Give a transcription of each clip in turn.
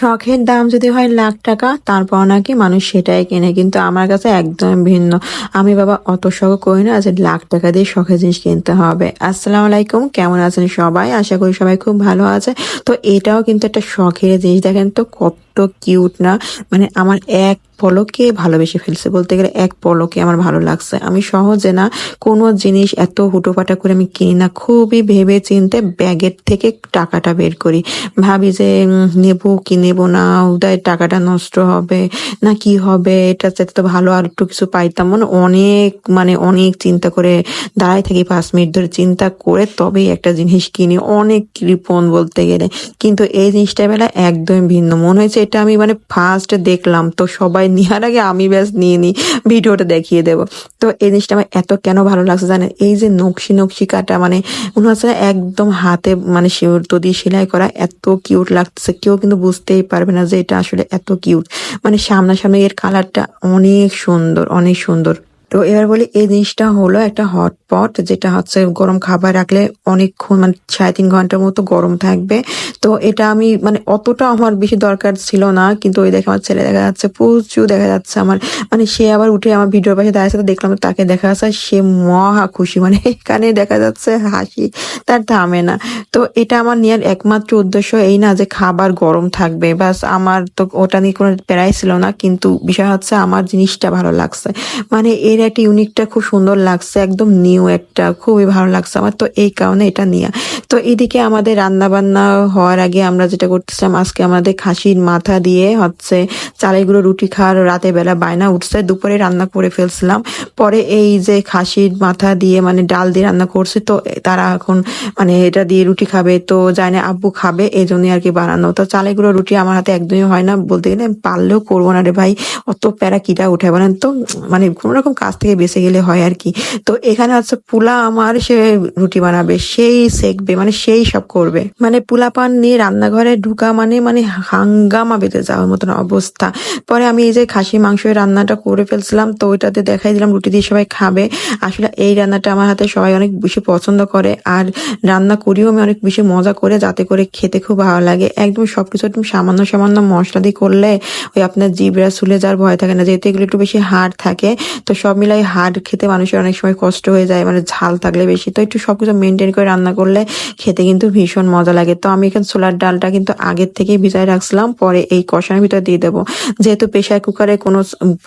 শখের দাম যদি হয় লাখ টাকা তারপর নাকি মানুষ সেটাই কেনে। কিন্তু আমার কাছে একদম ভিন্ন। আমি বাবা অত শখ করি না যে লাখ টাকা দিয়ে শখের জিনিস কিনতে হবে। আসসালামু আলাইকুম, কেমন আছেন সবাই? আশা করি সবাই খুব ভালো আছে। তো এটাও কিন্তু একটা শখের জিনিস। দেখেন তো কত কিউট না। মানে আমার এক পলকে ভালোবেসে ফেলছে। বলতে গেলে এক পলকে আমার ভালো লাগছে। আমি সহজে না কোনো জিনিস এত হুটোপাটা করে আমি কিনি না। খুবই ভেবে চিনতে ব্যাগের থেকে টাকাটা বের করি। ভাবি যে নেব কি নেব না? উদয়, টাকাটা নষ্ট হবে না কি হবে? এটা চাইতে তো ভালো আর একটু কিছু পাইতাম। মানে অনেক মানে অনেক চিন্তা করে দাঁড়াই থাকি পাঁচ মিনিট ধরে। চিন্তা করে তবেই একটা জিনিস কিনি। অনেক কৃপণ বলতে গেলে। কিন্তু এই জিনিসটা বেলা একদম ভিন্ন। মনে হয়েছে এটা আমি মানে ফার্স্ট দেখলাম। তো সবাই নেওয়ার আগে আমি ব্যাস নিয়ে নিই, ভিডিওটা দেখিয়ে দেব। তো এই জিনিসটা আমার এত কেন ভালো লাগছে জানেন? এই যে নকশি নকশি কাটা মানে মনে হচ্ছে একদম হাতে মানে তো দিয়ে সেলাই করা এত কিউট লাগতেছে। কেউ কিন্তু বুঝতেই পারবে না যে এটা আসলে এত কিউট মানে সামনাসামনি এর কালারটা অনেক সুন্দর অনেক সুন্দর। তো এবার বলি এই জিনিসটা হলো একটা হটপট যেটা হচ্ছে গরম খাবার রাখলে অনেকক্ষণ মানে সাড়ে তিন ঘণ্টার মতো গরম থাকবে। তো এটা আমি মানে অতটা আমার বেশি দরকার ছিল না, কিন্তু ওই দেখে আমার ছেলে দেখা যাচ্ছে, প্রচুর দেখা যাচ্ছে আমার। মানে সে আবার উঠে আমার ভিডিওর পাশে দাঁড়িয়েছে তো দেখলাম তাকে দেখা যাচ্ছে সে মহা খুশি। মানে এখানে দেখা যাচ্ছে হাসি, তার থামে না। তো এটা আমার নেওয়ার একমাত্র উদ্দেশ্য এই না যে খাবার গরম থাকবে। বাস আমার তো ওটা নিয়ে কোনো প্যারাই ছিল না, কিন্তু বিষয় হচ্ছে আমার জিনিসটা ভালো লাগছে। মানে এর একটা ইউনিকটা খুব সুন্দর লাগছে, একদম নিউ একটা, খুবই ভালো লাগছে আমার। তো এই কারণে এটা নিয়ে। তো এদিকে আমাদের রান্না বান্না হওয়ার আগে আমরা যেটা করতেছিলাম, আজকে আমাদের খাসির মাথা দিয়ে হচ্ছে চালের গুঁড়ো, রুটি খাওয়ার রাতের বেলা বায়না উঠছে, দুপুরে রান্না করে ফেলছিলাম। পরে এই যে খাসির মাথা দিয়ে মানে ডাল দিয়ে রান্না করছে, তো তারা এখন মানে এটা দিয়ে রুটি খাবে, তো জানি আব্বু খাবে এই জন্যই আর কি বানানো। তো চালে গুঁড়ো রুটি আমার হাতে একদমই হয় না, বলতে গেলে পারলেও করব না রে ভাই, অত প্যারা কিটা উঠে, বলেন তো মানে কোনো রকম কাজ থেকে বেঁচে গেলে হয় আর কি। তো এখানে হচ্ছে পুলা আমার সে রুটি বানাবে, সেই সেকবে মানে সেই সব করবে। মানে পুলা পান নিয়ে রান্নাঘরে ঢুকা মানে মানে হাঙ্গামা বেঁধে যাওয়ার মতন অবস্থা। পরে আমি এই যে খাসি মাংসের রান্নাটা করে ফেলছিলাম, তো ওইটাতে দেখাই দিলাম রুটি দিয়ে সবাই খাবে। আসলে এই রান্নাটা আমার হাতে সবাই অনেক বেশি পছন্দ করে। আর রান্না করিও আমি অনেক বেশি মজা করে, যাতে করে খেতে খুব ভালো লাগে। একদম সবকিছু একদম সামান্য সামান্য মশলা দিয়ে করলে ওই আপনার জিবরা চুলে যাওয়ার ভয় থাকে না, যেহেতু এগুলো একটু বেশি হার্ড থাকে, তো সব মিলাই হার্ড খেতে মানুষের অনেক সময় কষ্ট হয়ে যায় মানে ঝাল থাকলে বেশি। তো একটু সবকিছু মেনটেন করে রান্না করলে খেতে কিন্তু ভীষণ মজা লাগে। তো আমি এখানে ছোলার ডালটা কিন্তু আগের থেকেই ভিজায় রাখছিলাম, পরে এই কষানোর ভিতরে দিয়ে দেবো। যেহেতু প্রেশার কুকারে কোনো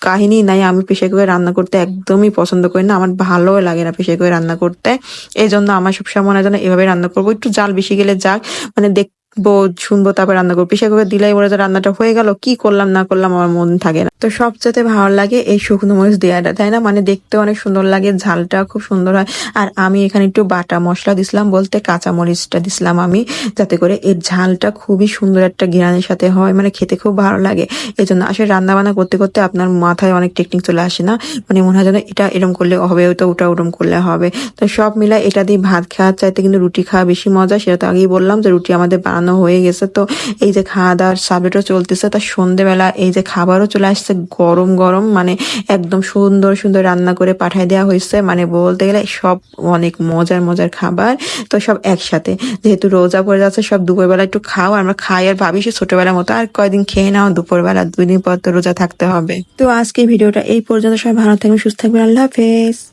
কাহিনী নাই, আমি প্রেশার কুকারে রান্না করতে একদমই পছন্দ করি না। আমার ভালো লাগে না প্রেশার করে রান্না করতে। এই জন্য আমার সবসময় মনে হয় যেন এভাবে রান্না করব। একটু জাল বেশি গেলে যাক। মানে দেখব শুনব, তারপর রান্না করব। প্রেশার কুকার দিলাই বলে যে রান্নাটা হয়ে গেল, কি করলাম, না করলাম, আমার মন থাকে না। তো সবচেয়ে ভালো লাগে এই শুকনো মরিচ দেওয়াটা তাই না? মানে দেখতে অনেক সুন্দর লাগে, ঝালটা খুব সুন্দর হয়। আর আমি এখানে একটু বাটা মশলা দিছিলাম বলতে কাঁচা মরিচটা দিছিলাম আমি, যাতে করে এর ঝালটা খুবই সুন্দর একটা ঘিরানের সাথে হয় মানে খেতে খুব ভালো লাগে। এই জন্য আসলে রান্না বান্না করতে করতে আপনার মাথায় অনেক টেকনিক চলে আসে না? মানে মনে হয় যেন এটা এরম করলে হবে, ওটা ওটা ওরম করলে হবে। তো সব মিলাই এটা দিয়ে ভাত খাওয়ার চাইতে কিন্তু রুটি খাওয়া বেশি মজা, সেটা তো আগেই বললাম যে রুটি আমাদের বানানো হয়ে গেছে। তো এই যে খাওয়া দাওয়ার সাবজেক্টও চলতেছে। তার সন্ধেবেলা এই যে খাবারও চলে আসছে গরম গরম। মানে একদম সুন্দর সুন্দর রান্না করে পাঠাই দেওয়া হয়েছে। মানে বলতে গেলে সব অনেক মজার মজার খাবার। তো সব একসাথে। যেহেতু রোজা পড়ে যাচ্ছে, সব দুপুরবেলা একটু খাও। আমরা খাই আর ভাবি সে ছোটবেলার মতো আর কয়দিন খেয়ে নাও, দুপুরবেলা দুই দিন পর তো রোজা থাকতে হবে। তো আজকে ভিডিওটা এই পর্যন্ত। সবাই ভালো থাকবেন, সুস্থ থাকবেন। আল্লাহ হাফেজ।